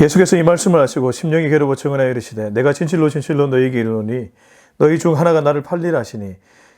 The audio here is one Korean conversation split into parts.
예수께서 이 말씀을 하시고 심령이 괴로워 청하여 이르시되 내가 진실로 진실로 너희에게 이르노니 너희 중 하나가 나를 팔리라 하시니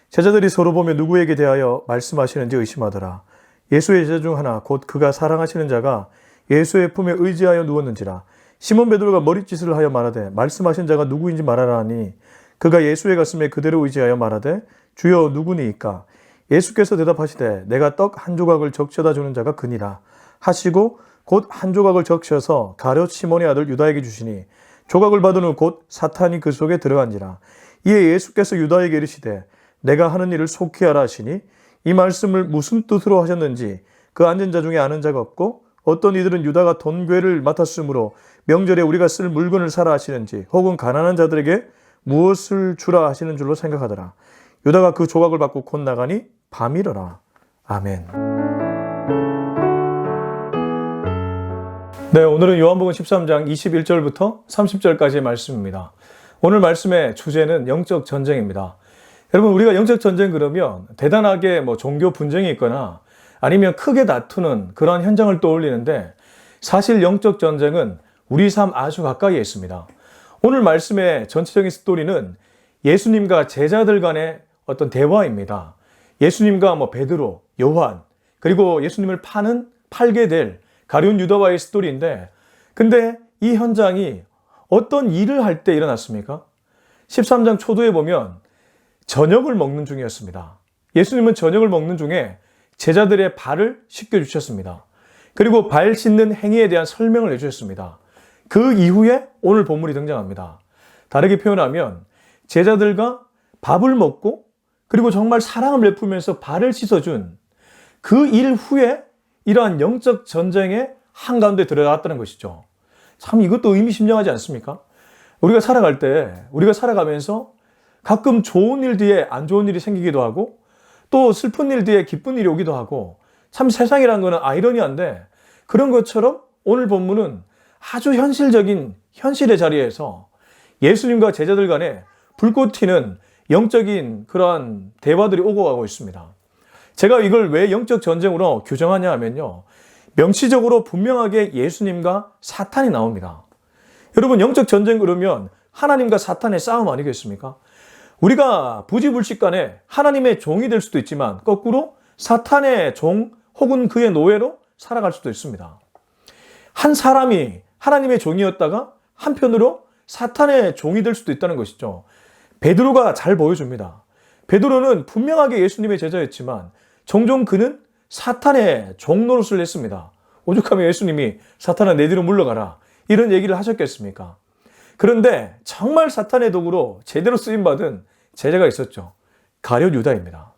제자들이 서로 보며 누구에게 대하여 말씀하시는지 의심하더라. 예수의 제자 중 하나 곧 그가 사랑하시는 자가 예수의 품에 의지하여 누웠는지라. 시몬 베드로가 머릿짓을 하여 말하되 말씀하신 자가 누구인지 말하라 하니 그가 예수의 가슴에 그대로 의지하여 말하되 주여 누구니이까? 예수께서 대답하시되 내가 떡 한 조각을 적셔다 주는 자가 그니라 하시고 곧 한 조각을 적셔서 가룟 시몬의 아들 유다에게 주시니 조각을 받은 후 곧 사탄이 그 속에 들어간지라. 이에 예수께서 유다에게 이르시되 내가 하는 일을 속히 하라 하시니 이 말씀을 무슨 뜻으로 하셨는지 그 앉은 자 중에 아는 자가 없고 어떤 이들은 유다가 돈괴를 맡았으므로 명절에 우리가 쓸 물건을 사라 하시는지 혹은 가난한 자들에게 무엇을 주라 하시는 줄로 생각하더라. 유다가 그 조각을 받고 곧 나가니 밤이러라. 아멘. 네, 오늘은 요한복음 13장 21절부터 30절까지의 말씀입니다. 오늘 말씀의 주제는 영적 전쟁입니다. 여러분, 우리가 영적 전쟁 그러면 대단하게 뭐 종교 분쟁이 있거나 아니면 크게 다투는 그런 현장을 떠올리는데 사실 영적 전쟁은 우리 삶 아주 가까이에 있습니다. 오늘 말씀의 전체적인 스토리는 예수님과 제자들 간의 어떤 대화입니다. 예수님과 뭐 베드로, 요한, 그리고 예수님을 파는 팔게 될 가룟 유다와의 스토리인데 근데 이 현장이 어떤 일을 할 때 일어났습니까? 13장 초도에 보면 저녁을 먹는 중이었습니다. 예수님은 저녁을 먹는 중에 제자들의 발을 씻겨 주셨습니다. 그리고 발 씻는 행위에 대한 설명을 해주셨습니다. 그 이후에 오늘 본문이 등장합니다. 다르게 표현하면 제자들과 밥을 먹고 그리고 정말 사랑을 베풀면서 발을 씻어준 그 일 후에 이러한 영적 전쟁의 한가운데 들어갔다는 것이죠. 참 이것도 의미심장하지 않습니까? 우리가 살아갈 때, 우리가 살아가면서 가끔 좋은 일 뒤에 안 좋은 일이 생기기도 하고 또 슬픈 일 뒤에 기쁜 일이 오기도 하고 참 세상이란 거는 아이러니한데 그런 것처럼 오늘 본문은 아주 현실적인 현실의 자리에서 예수님과 제자들 간에 불꽃 튀는 영적인 그러한 대화들이 오고 가고 있습니다. 제가 이걸 왜 영적 전쟁으로 규정하냐 하면요. 명시적으로 분명하게 예수님과 사탄이 나옵니다. 여러분, 영적 전쟁 그러면 하나님과 사탄의 싸움 아니겠습니까? 우리가 부지불식 간에 하나님의 종이 될 수도 있지만 거꾸로 사탄의 종 혹은 그의 노예로 살아갈 수도 있습니다. 한 사람이 하나님의 종이었다가 한편으로 사탄의 종이 될 수도 있다는 것이죠. 베드로가 잘 보여줍니다. 베드로는 분명하게 예수님의 제자였지만 종종 그는 사탄의 종노릇을 했습니다. 오죽하면 예수님이 사탄아 내 뒤로 물러가라 이런 얘기를 하셨겠습니까? 그런데 정말 사탄의 도구로 제대로 쓰임 받은 제자가 있었죠. 가룟 유다입니다.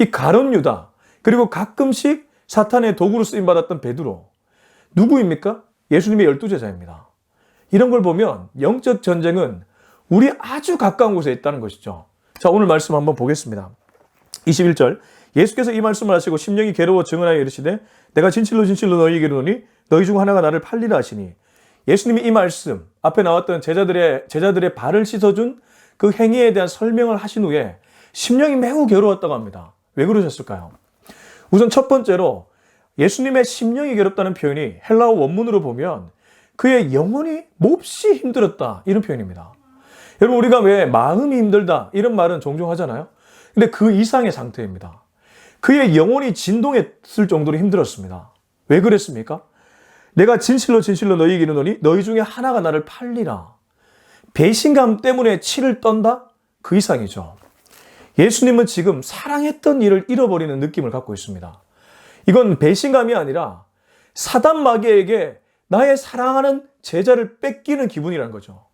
이 가룟 유다 그리고 가끔씩 사탄의 도구로 쓰임 받았던 베드로 누구입니까? 예수님의 열두 제자입니다. 이런 걸 보면 영적 전쟁은 우리 아주 가까운 곳에 있다는 것이죠. 자, 오늘 말씀 한번 보겠습니다. 21절. 예수께서 이 말씀을 하시고 심령이 괴로워 증언하여 이르시되 내가 진실로 진실로 너희에게 이르노니 너희 중 하나가 나를 팔리라 하시니 예수님이 이 말씀 앞에 나왔던 제자들의 제자들의 발을 씻어준 그 행위에 대한 설명을 하신 후에 심령이 매우 괴로웠다고 합니다. 왜 그러셨을까요? 우선 첫 번째로 예수님의 심령이 괴롭다는 표현이 헬라어 원문으로 보면 그의 영혼이 몹시 힘들었다 이런 표현입니다. 여러분 우리가 왜 마음이 힘들다 이런 말은 종종 하잖아요. 근데 그 이상의 상태입니다. 그의 영혼이 진동했을 정도로 힘들었습니다. 왜 그랬습니까? 내가 진실로 진실로 너희에게 이르노니 너희 중에 하나가 나를 팔리라. 배신감 때문에 치를 떤다? 그 이상이죠. 예수님은 지금 사랑했던 일을 잃어버리는 느낌을 갖고 있습니다. 이건 배신감이 아니라 사단 마귀에게 나의 사랑하는 제자를 뺏기는 기분이라는 거죠.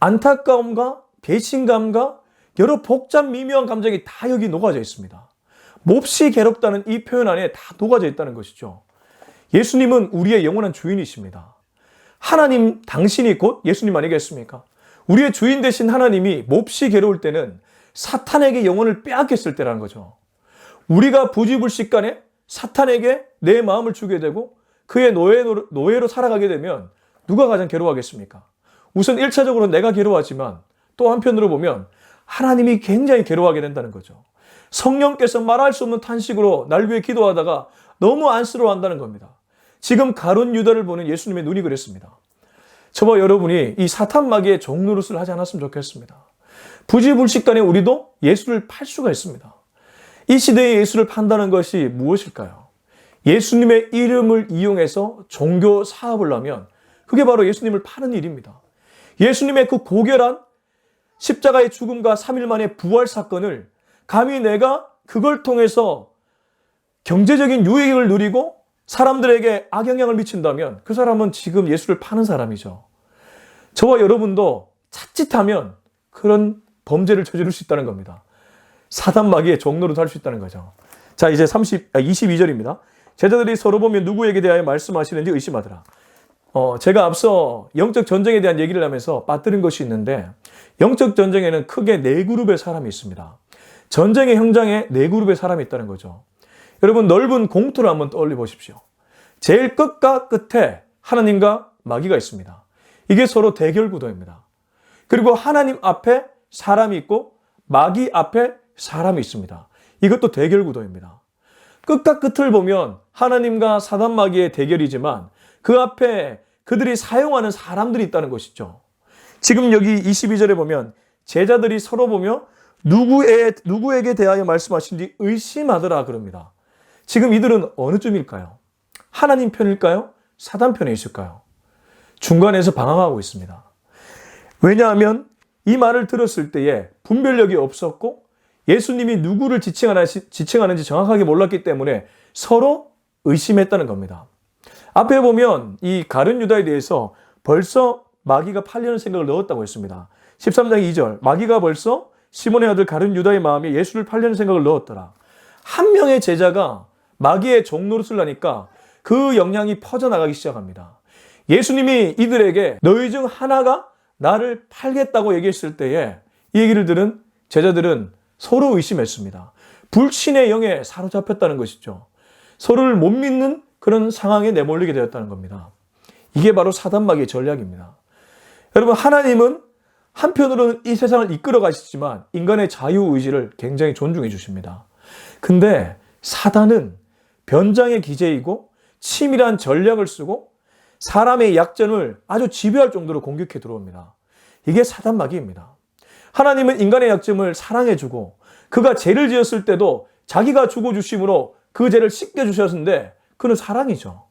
안타까움과 배신감과 여러 복잡 미묘한 감정이 다 여기 녹아져 있습니다. 몹시 괴롭다는 이 표현 안에 다 녹아져 있다는 것이죠. 예수님은 우리의 영원한 주인이십니다. 하나님 당신이 곧 예수님 아니겠습니까? 우리의 주인 되신 하나님이 몹시 괴로울 때는 사탄에게 영혼을 빼앗겼을 때라는 거죠. 우리가 부지불식간에 사탄에게 내 마음을 주게 되고 그의 노예로, 노예로 살아가게 되면 누가 가장 괴로워하겠습니까? 우선 1차적으로 내가 괴로워하지만 또 한편으로 보면 하나님이 굉장히 괴로워하게 된다는 거죠. 성령께서 말할 수 없는 탄식으로 날 위해 기도하다가 너무 안쓰러워한다는 겁니다. 지금 가론 유다를 보는 예수님의 눈이 그랬습니다. 저와 여러분이 이 사탄 마귀의 종노릇을 하지 않았으면 좋겠습니다. 부지불식간에 우리도 예수를 팔 수가 있습니다. 이 시대에 예수를 판다는 것이 무엇일까요? 예수님의 이름을 이용해서 종교 사업을 하면 그게 바로 예수님을 파는 일입니다. 예수님의 그 고결한 십자가의 죽음과 3일 만에 부활 사건을 감히 내가 그걸 통해서 경제적인 유익을 누리고 사람들에게 악영향을 미친다면 그 사람은 지금 예수를 파는 사람이죠. 저와 여러분도 자칫하면 그런 범죄를 저지를 수 있다는 겁니다. 사단 마귀의 종로로 할수 있다는 거죠. 자, 이제 30, 아, 22절입니다. 제자들이 서로 보면 누구에게 대하여 말씀하시는지 의심하더라. 어, 제가 앞서 영적 전쟁에 대한 얘기를 하면서 빠뜨린 것이 있는데, 영적 전쟁에는 크게 네 그룹의 사람이 있습니다. 전쟁의 현장에 네 그룹의 사람이 있다는 거죠. 여러분, 넓은 공터를 한번 떠올려 보십시오. 제일 끝과 끝에 하나님과 마귀가 있습니다. 이게 서로 대결 구도입니다. 그리고 하나님 앞에 사람이 있고 마귀 앞에 사람이 있습니다. 이것도 대결 구도입니다. 끝과 끝을 보면 하나님과 사단 마귀의 대결이지만 그 앞에 그들이 사용하는 사람들이 있다는 것이죠. 지금 여기 22절에 보면 제자들이 서로 보며 누구에, 누구에게 대하여 말씀하신지 의심하더라 그럽니다. 지금 이들은 어느 쯤일까요? 하나님 편일까요? 사단 편에 있을까요? 중간에서 방황하고 있습니다. 왜냐하면 이 말을 들었을 때에 분별력이 없었고 예수님이 누구를 지칭하는지 정확하게 몰랐기 때문에 서로 의심했다는 겁니다. 앞에 보면 이 가른 유다에 대해서 벌써 마귀가 팔려는 생각을 넣었다고 했습니다. 13장 2절 마귀가 벌써 시몬의 아들 가른 유다의 마음에 예수를 팔려는 생각을 넣었더라. 한 명의 제자가 마귀의 종노릇을 하니까 그 영향이 퍼져나가기 시작합니다. 예수님이 이들에게 너희 중 하나가 나를 팔겠다고 얘기했을 때에 이 얘기를 들은 제자들은 서로 의심했습니다. 불신의 영에 사로잡혔다는 것이죠. 서로를 못 믿는 그런 상황에 내몰리게 되었다는 겁니다. 이게 바로 사단마귀의 전략입니다. 여러분, 하나님은 한편으로는 이 세상을 이끌어 가시지만 인간의 자유 의지를 굉장히 존중해 주십니다. 근데 사단은 변장의 기제이고 치밀한 전략을 쓰고 사람의 약점을 아주 지배할 정도로 공격해 들어옵니다. 이게 사단마귀입니다. 하나님은 인간의 약점을 사랑해주고 그가 죄를 지었을 때도 자기가 죽어주심으로 그 죄를 씻겨주셨는데 그는 사랑이죠.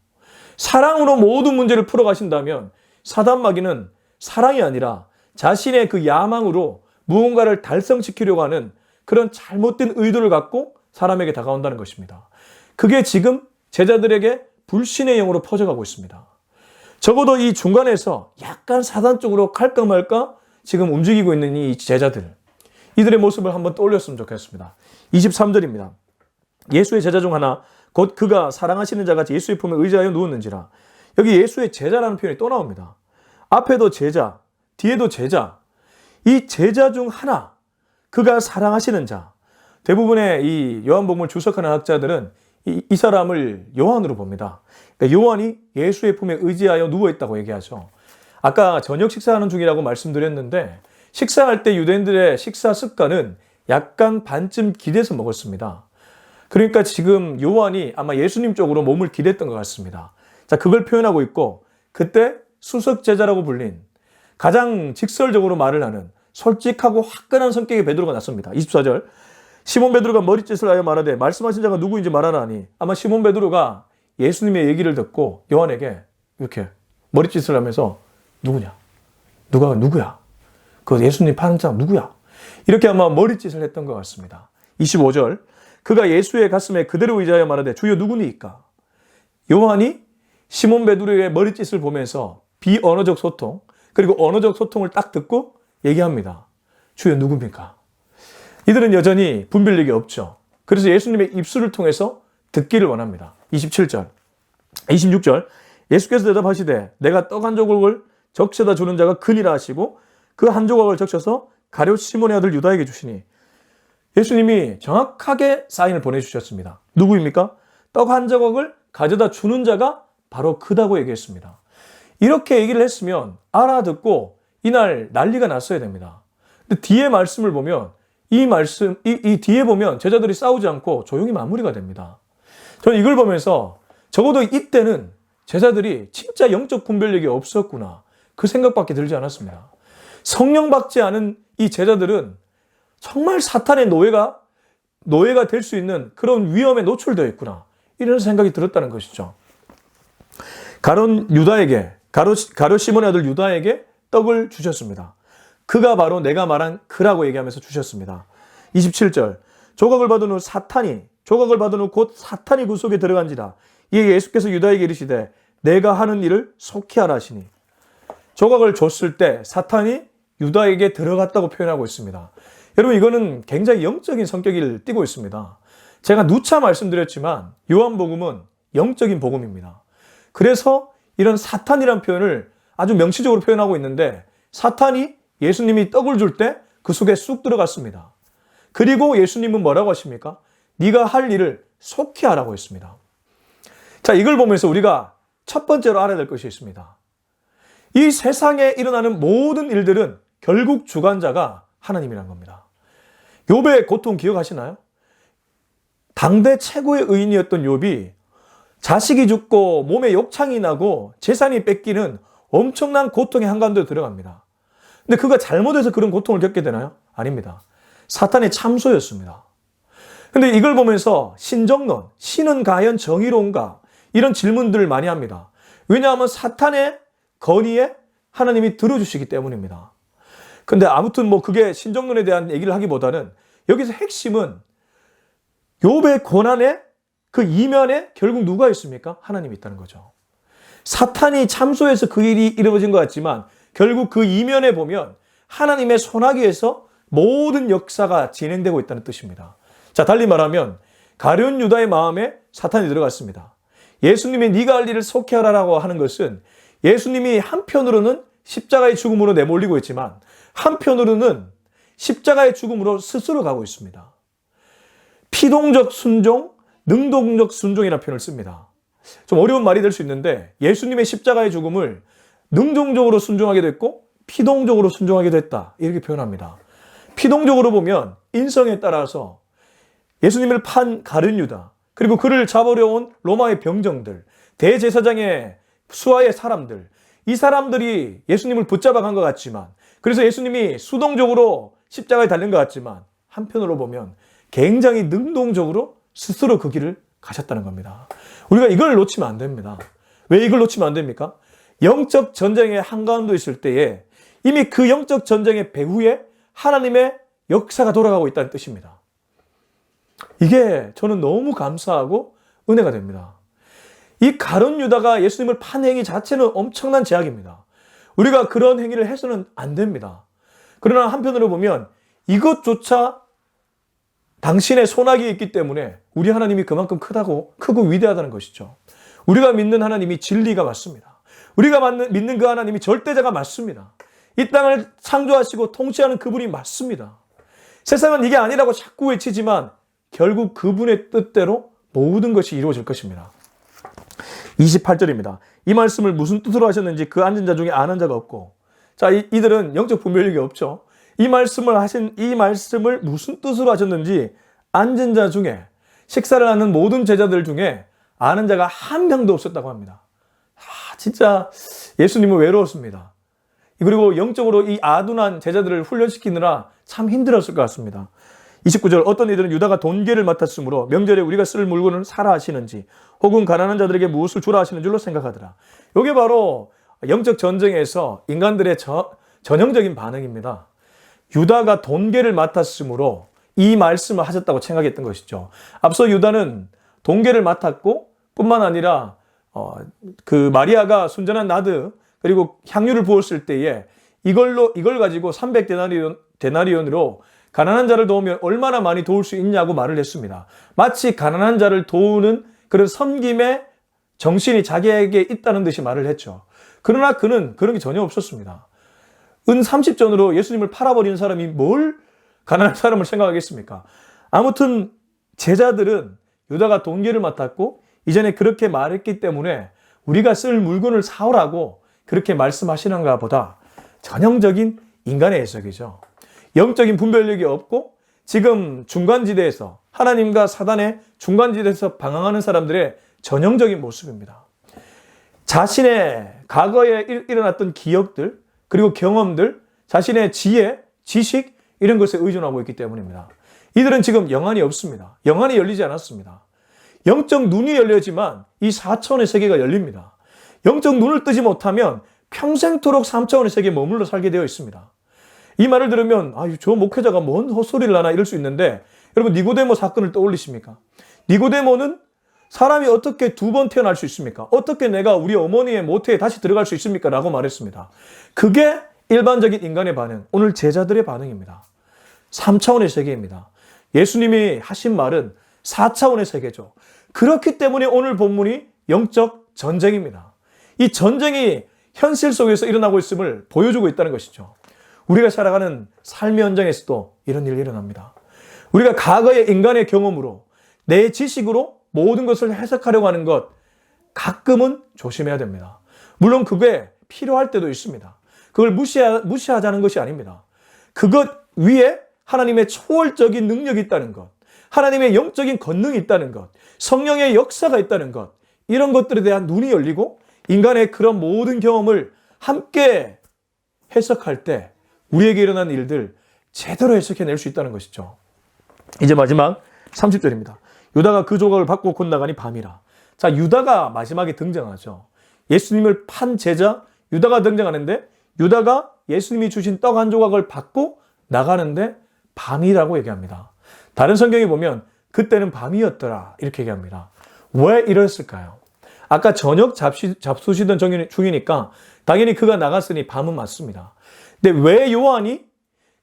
사랑으로 모든 문제를 풀어가신다면 사단마귀는 사랑이 아니라 자신의 그 야망으로 무언가를 달성시키려고 하는 그런 잘못된 의도를 갖고 사람에게 다가온다는 것입니다. 그게 지금 제자들에게 불신의 영으로 퍼져가고 있습니다. 적어도 이 중간에서 약간 사단 쪽으로 갈까 말까 지금 움직이고 있는 이 제자들. 이들의 모습을 한번 떠올렸으면 좋겠습니다. 23절입니다. 예수의 제자 중 하나, 곧 그가 사랑하시는 자 같이 예수의 품에 의지하여 누웠는지라. 여기 예수의 제자라는 표현이 또 나옵니다. 앞에도 제자, 뒤에도 제자. 이 제자 중 하나, 그가 사랑하시는 자. 대부분의 이 요한복음을 주석하는 학자들은 이, 이 사람을 요한으로 봅니다. 그러니까 요한이 예수의 품에 의지하여 누워있다고 얘기하죠. 아까 저녁 식사하는 중이라고 말씀드렸는데 식사할 때 유대인들의 식사 습관은 약간 반쯤 기대서 먹었습니다. 그러니까 지금 요한이 아마 예수님 쪽으로 몸을 기댔던 것 같습니다. 자, 그걸 표현하고 있고 그때 수석 제자라고 불린 가장 직설적으로 말을 하는 솔직하고 화끈한 성격의 베드로가 났습니다. 24절. 시몬 베드로가 머리짓을 하여 말하되 말씀하신 자가 누구인지 말하나니 아마 시몬 베드로가 예수님의 얘기를 듣고 요한에게 이렇게 머리짓을 하면서 누구냐? 누가 누구야? 그 예수님 파는 자 누구야? 이렇게 아마 머리짓을 했던 것 같습니다. 25절 그가 예수의 가슴에 그대로 의지하여 말하되 주여 누구니까? 요한이 시몬 베드로의 머리짓을 보면서 비언어적 소통 그리고 언어적 소통을 딱 듣고 얘기합니다. 주여 누굽니까? 이들은 여전히 분별력이 없죠. 그래서 예수님의 입술을 통해서 듣기를 원합니다. 27절, 26절. 예수께서 대답하시되 내가 떡 한 조각을 적셔다 주는 자가 그니라 하시고 그 한 조각을 적셔서 가룟 시몬의 아들 유다에게 주시니 예수님이 정확하게 사인을 보내주셨습니다. 누구입니까? 떡 한 조각을 가져다 주는 자가 바로 그다고 얘기했습니다. 이렇게 얘기를 했으면 알아듣고 이날 난리가 났어야 됩니다. 근데 뒤에 말씀을 보면 이 말씀, 이, 이 뒤에 보면 제자들이 싸우지 않고 조용히 마무리가 됩니다. 저는 이걸 보면서 적어도 이때는 제자들이 진짜 영적 분별력이 없었구나. 그 생각밖에 들지 않았습니다. 성령 받지 않은 이 제자들은 정말 사탄의 노예가 노예가 될 수 있는 그런 위험에 노출되어 있구나. 이런 생각이 들었다는 것이죠. 가론 유다에게 가로, 가로 시몬의 아들 유다에게 떡을 주셨습니다. 그가 바로 내가 말한 그라고 얘기하면서 주셨습니다. 27절 조각을 받은 후 사탄이 조각을 받은 후 곧 사탄이 그 속에 들어간지라 이에 예수께서 유다에게 이르시되 내가 하는 일을 속히 하라 하시니 조각을 줬을 때 사탄이 유다에게 들어갔다고 표현하고 있습니다. 여러분 이거는 굉장히 영적인 성격을 띠고 있습니다. 제가 누차 말씀드렸지만 요한복음은 영적인 복음입니다. 그래서 이런 사탄이란 표현을 아주 명시적으로 표현하고 있는데 사탄이 예수님이 떡을 줄 때 그 속에 쑥 들어갔습니다. 그리고 예수님은 뭐라고 하십니까? 네가 할 일을 속히 하라고 했습니다. 자, 이걸 보면서 우리가 첫 번째로 알아야 될 것이 있습니다. 이 세상에 일어나는 모든 일들은 결국 주관자가 하나님이란 겁니다. 욥의 고통 기억하시나요? 당대 최고의 의인이었던 욥이 자식이 죽고 몸에 욕창이 나고 재산이 뺏기는 엄청난 고통의 한가운데 들어갑니다. 근데 그가 잘못해서 그런 고통을 겪게 되나요? 아닙니다. 사탄의 참소였습니다. 근데 이걸 보면서 신정론, 신은 과연 정의로운가? 이런 질문들을 많이 합니다. 왜냐하면 사탄의 건의에 하나님이 들어주시기 때문입니다. 근데 아무튼 뭐 그게 신정론에 대한 얘기를 하기보다는 여기서 핵심은 욥의 고난에 그 이면에 결국 누가 있습니까? 하나님이 있다는 거죠. 사탄이 참소해서 그 일이 이루어진 것 같지만 결국 그 이면에 보면 하나님의 손아귀에서 모든 역사가 진행되고 있다는 뜻입니다. 자, 달리 말하면 가룟 유다의 마음에 사탄이 들어갔습니다. 예수님이 네가 할 일을 속히 하라라고 하는 것은 예수님이 한편으로는 십자가의 죽음으로 내몰리고 있지만 한편으로는 십자가의 죽음으로 스스로 가고 있습니다. 피동적 순종, 능동적 순종이라는 표현을 씁니다. 좀 어려운 말이 될 수 있는데 예수님의 십자가의 죽음을 능동적으로 순종하게 됐고 피동적으로 순종하게 됐다. 이렇게 표현합니다. 피동적으로 보면 인성에 따라서 예수님을 판 가룟 유다, 그리고 그를 잡으려 온 로마의 병정들, 대제사장의 수하의 사람들, 이 사람들이 예수님을 붙잡아 간 것 같지만, 그래서 예수님이 수동적으로 십자가에 달린 것 같지만, 한편으로 보면 굉장히 능동적으로 스스로 그 길을 가셨다는 겁니다. 우리가 이걸 놓치면 안 됩니다. 왜 이걸 놓치면 안 됩니까? 영적 전쟁의 한가운데 있을 때에 이미 그 영적 전쟁의 배후에 하나님의 역사가 돌아가고 있다는 뜻입니다. 이게 저는 너무 감사하고 은혜가 됩니다. 이 가론 유다가 예수님을 판 행위 자체는 엄청난 제약입니다. 우리가 그런 행위를 해서는 안 됩니다. 그러나 한편으로 보면 이것조차 당신의 손아귀에 있기 때문에 우리 하나님이 그만큼 크다고 크고 위대하다는 것이죠. 우리가 믿는 하나님이 진리가 맞습니다. 우리가 믿는 그 하나님이 절대자가 맞습니다. 이 땅을 창조하시고 통치하는 그분이 맞습니다. 세상은 이게 아니라고 자꾸 외치지만 결국 그분의 뜻대로 모든 것이 이루어질 것입니다. 28절입니다. 이 말씀을 무슨 뜻으로 하셨는지 그 앉은 자 중에 아는 자가 없고 자 이, 이들은 영적 분별력이 없죠. 이 말씀을 하신 이 말씀을 무슨 뜻으로 하셨는지 앉은 자 중에 식사를 하는 모든 제자들 중에 아는 자가 한 명도 없었다고 합니다. 아, 진짜 예수님은 외로웠습니다. 그리고 영적으로 이 아둔한 제자들을 훈련시키느라 참 힘들었을 것 같습니다. 29절 어떤 이들은 유다가 돈계를 맡았으므로 명절에 우리가 쓸 물건을 사라 하시는지 혹은 가난한 자들에게 무엇을 주라 하시는 줄로 생각하더라. 이게 바로 영적 전쟁에서 인간들의 저, 전형적인 반응입니다. 유다가 돈계를 맡았으므로 이 말씀을 하셨다고 생각했던 것이죠. 앞서 유다는 돈계를 맡았고 뿐만 아니라 어, 그 마리아가 순전한 나드 그리고 향유를 부었을 때에 이걸로 이걸 가지고 300 데나리온 데나리온으로 가난한 자를 도우면 얼마나 많이 도울 수 있냐고 말을 했습니다. 마치 가난한 자를 도우는 그런 섬김의 정신이 자기에게 있다는 듯이 말을 했죠. 그러나 그는 그런 게 전혀 없었습니다. 은 30전으로 예수님을 팔아버리는 사람이 뭘 가난한 사람을 생각하겠습니까? 아무튼 제자들은 유다가 동기를 맡았고 이전에 그렇게 말했기 때문에 우리가 쓸 물건을 사오라고 그렇게 말씀하시는가 보다 전형적인 인간의 해석이죠. 영적인 분별력이 없고 지금 중간지대에서 하나님과 사단의 중간지대에서 방황하는 사람들의 전형적인 모습입니다. 자신의 과거에 일- 일어났던 기억들, 그리고 경험들, 자신의 지혜, 지식, 이런 것에 의존하고 있기 때문입니다. 이들은 지금 영안이 없습니다. 영안이 열리지 않았습니다. 영적 눈이 열려지만 이 4차원의 세계가 열립니다. 영적 눈을 뜨지 못하면 평생토록 3차원의 세계에 머물러 살게 되어 있습니다. 이 말을 들으면 아유 저 목회자가 뭔 헛소리를 하나 이럴 수 있는데 여러분 니고데모 사건을 떠올리십니까? 니고데모는 사람이 어떻게 두 번 태어날 수 있습니까? 어떻게 내가 우리 어머니의 모태에 다시 들어갈 수 있습니까? 라고 말했습니다. 그게 일반적인 인간의 반응, 오늘 제자들의 반응입니다. 3차원의 세계입니다. 예수님이 하신 말은 4차원의 세계죠. 그렇기 때문에 오늘 본문이 영적 전쟁입니다. 이 전쟁이 현실 속에서 일어나고 있음을 보여주고 있다는 것이죠. 우리가 살아가는 삶의 현장에서도 이런 일이 일어납니다. 우리가 과거의 인간의 경험으로 내 지식으로 모든 것을 해석하려고 하는 것 가끔은 조심해야 됩니다. 물론 그게 필요할 때도 있습니다. 그걸 무시하, 무시하자는 것이 아닙니다. 그것 위에 하나님의 초월적인 능력이 있다는 것, 하나님의 영적인 권능이 있다는 것, 성령의 역사가 있다는 것, 이런 것들에 대한 눈이 열리고 인간의 그런 모든 경험을 함께 해석할 때 우리에게 일어난 일들 제대로 해석해낼 수 있다는 것이죠. 이제 마지막 30절입니다. 유다가 그 조각을 받고 곧 나가니 밤이라. 자, 유다가 마지막에 등장하죠. 예수님을 판 제자 유다가 등장하는데 유다가 예수님이 주신 떡 한 조각을 받고 나가는데 밤이라고 얘기합니다. 다른 성경에 보면 그때는 밤이었더라 이렇게 얘기합니다. 왜 이랬을까요? 아까 저녁 잡시, 잡수시던 중이니까 당연히 그가 나갔으니 밤은 맞습니다. 근데 왜 요한이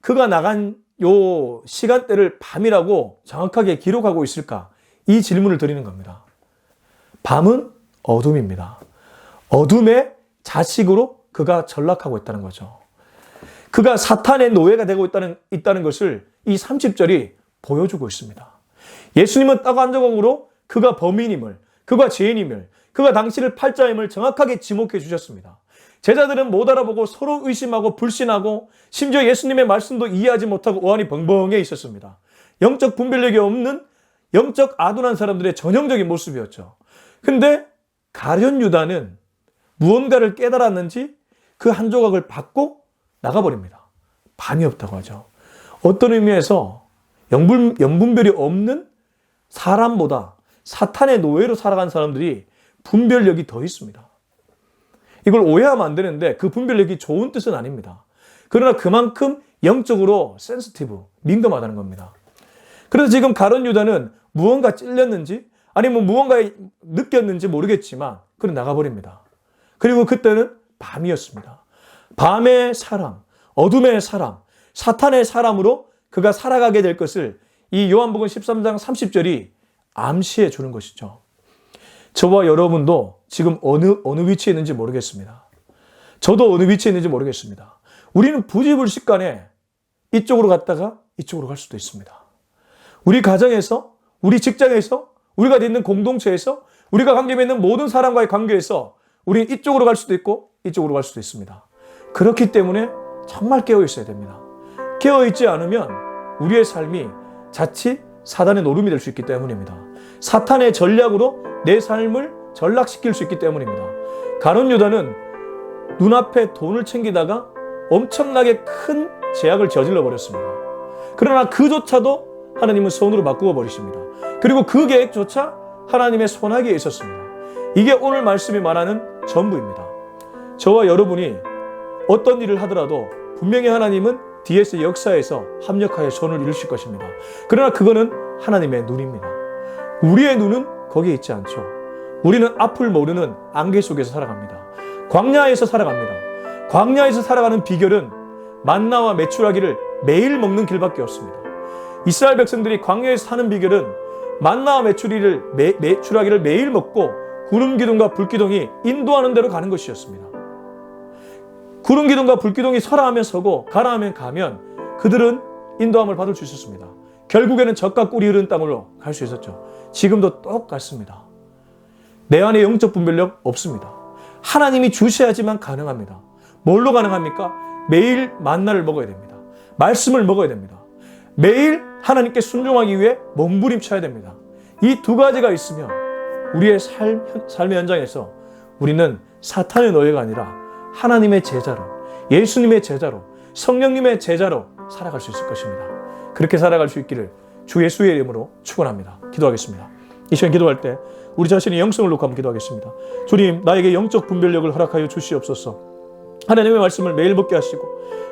그가 나간 요 시간대를 밤이라고 정확하게 기록하고 있을까? 이 질문을 드리는 겁니다. 밤은 어둠입니다. 어둠의 자식으로 그가 전락하고 있다는 거죠. 그가 사탄의 노예가 되고 있다는, 있다는 것을 이 30절이 보여주고 있습니다. 예수님은 조각으로 그가 범인임을, 그가 죄인임을, 그가 당신을 팔자임을 정확하게 지목해 주셨습니다. 제자들은 못 알아보고 서로 의심하고 불신하고 심지어 예수님의 말씀도 이해하지 못하고 오한이 벙벙해 있었습니다. 영적 분별력이 없는 영적 아둔한 사람들의 전형적인 모습이었죠. 근데 가련 유다는 무언가를 깨달았는지 그 한 조각을 받고 나가버립니다. 밤이 없다고 하죠. 어떤 의미에서 영분, 영분별이 없는 사람보다 사탄의 노예로 살아간 사람들이 분별력이 더 있습니다. 이걸 오해하면 안 되는데 그 분별력이 좋은 뜻은 아닙니다. 그러나 그만큼 영적으로 센스티브, 민감하다는 겁니다. 그래서 지금 가론 유다는 무언가 찔렸는지 아니면 무언가 느꼈는지 모르겠지만 그는 나가버립니다. 그리고 그때는 밤이었습니다. 밤의 사람, 어둠의 사람, 사탄의 사람으로 그가 살아가게 될 것을 이 요한복음 13장 30절이 암시해 주는 것이죠. 저와 여러분도 지금 어느, 어느 위치에 있는지 모르겠습니다. 저도 어느 위치에 있는지 모르겠습니다. 우리는 부지불식 간에 이쪽으로 갔다가 이쪽으로 갈 수도 있습니다. 우리 가정에서, 우리 직장에서, 우리가 있는 공동체에서, 우리가 관계 맺는 모든 사람과의 관계에서 우리는 이쪽으로 갈 수도 있고 이쪽으로 갈 수도 있습니다. 그렇기 때문에 정말 깨어 있어야 됩니다. 깨어 있지 않으면 우리의 삶이 자칫 사단의 노름이 될 수 있기 때문입니다. 사탄의 전략으로 내 삶을 전락시킬 수 있기 때문입니다. 가론 유다는 눈앞에 돈을 챙기다가 엄청나게 큰 제약을 저질러 버렸습니다. 그러나 그조차도 하나님은 손으로 바꾸어 버리십니다. 그리고 그 계획조차 하나님의 손아귀에 있었습니다. 이게 오늘 말씀이 말하는 전부입니다. 저와 여러분이 어떤 일을 하더라도 분명히 하나님은 뒤에서 역사에서 합력하여 손을 이루실 것입니다. 그러나 그거는 하나님의 눈입니다. 우리의 눈은 거기에 있지 않죠. 우리는 앞을 모르는 안개 속에서 살아갑니다. 광야에서 살아갑니다. 광야에서 살아가는 비결은 만나와 메추라기를 매일 먹는 길밖에 없습니다. 이스라엘 백성들이 광야에서 사는 비결은 만나와 메추리를 매, 메추라기를 매일 먹고 구름 기둥과 불 기둥이 인도하는 대로 가는 것이었습니다. 구름 기둥과 불 기둥이 서라 하면 서고 가라 하면 가면 그들은 인도함을 받을 수 있었습니다. 결국에는 젖과 꿀이 흐르는 땅으로 갈 수 있었죠. 지금도 똑같습니다. 내 안에 영적 분별력 없습니다. 하나님이 주셔야지만 가능합니다. 뭘로 가능합니까? 매일 만나를 먹어야 됩니다. 말씀을 먹어야 됩니다. 매일 하나님께 순종하기 위해 몸부림쳐야 됩니다. 이 두 가지가 있으면 우리의 삶, 삶의 현장에서 우리는 사탄의 노예가 아니라 하나님의 제자로, 예수님의 제자로, 성령님의 제자로 살아갈 수 있을 것입니다. 그렇게 살아갈 수 있기를 주 예수의 이름으로 축원합니다. 기도하겠습니다. 이 시간 기도할 때 우리 자신의 영성을 놓고 한번 기도하겠습니다. 주님, 나에게 영적 분별력을 허락하여 주시옵소서. 하나님의 말씀을 매일 먹게 하시고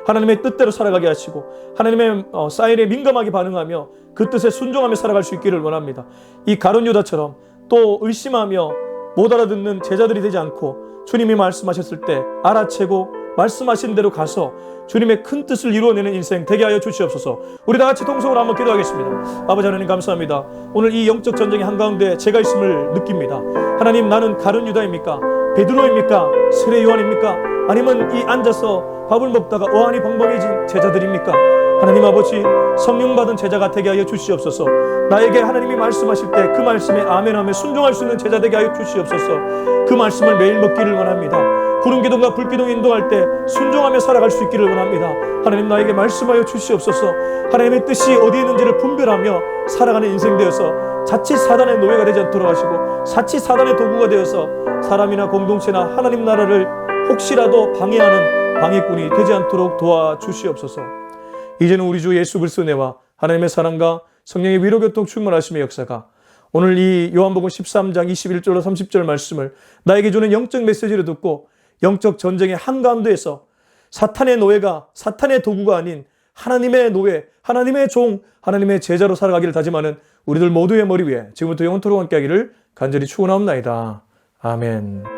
하나님의 뜻대로 살아가게 하시고 하나님의 어, 사인에 민감하게 반응하며 그 뜻에 순종하며 살아갈 수 있기를 원합니다. 이 가론 유다처럼 또 의심하며 못 알아듣는 제자들이 되지 않고 주님이 말씀하셨을 때 알아채고 말씀하신 대로 가서 주님의 큰 뜻을 이루어내는 인생 되게 하여 주시옵소서. 우리 다 같이 통성으로 한번 기도하겠습니다. 아버지 하나님 감사합니다. 오늘 이 영적 전쟁의 한가운데 제가 있음을 느낍니다. 하나님 나는 가룟 유다입니까? 베드로입니까? 세례 요한입니까? 아니면 이 앉아서 밥을 먹다가 어안이 벙벙해진 제자들입니까? 하나님 아버지 성령 받은 제자가 되게 하여 주시옵소서. 나에게 하나님이 말씀하실 때 그 말씀에 아멘하며 순종할 수 있는 제자 되게 하여 주시옵소서. 그 말씀을 매일 먹기를 원합니다. 구름 기둥과 불 기둥 인도할 때 순종하며 살아갈 수 있기를 원합니다. 하나님 나에게 말씀하여 주시옵소서. 하나님의 뜻이 어디에 있는지를 분별하며 살아가는 인생 되어서 자칫 사단의 노예가 되지 않도록 하시고 자칫 사단의 도구가 되어서 사람이나 공동체나 하나님 나라를 혹시라도 방해하는 방해꾼이 되지 않도록 도와주시옵소서. 이제는 우리 주 예수 그리스도 내와 하나님의 사랑과 성령의 위로 교통 충만하심의 역사가 오늘 이 요한복음 13장 21절로 30절 말씀을 나에게 주는 영적 메시지를 듣고 영적 전쟁의 한가운데에서 사탄의 노예가 사탄의 도구가 아닌 하나님의 노예, 하나님의 종, 하나님의 제자로 살아가기를 다짐하는 우리들 모두의 머리 위에 지금부터 영원토록 함께 하기를 간절히 축원하옵나이다. 아멘.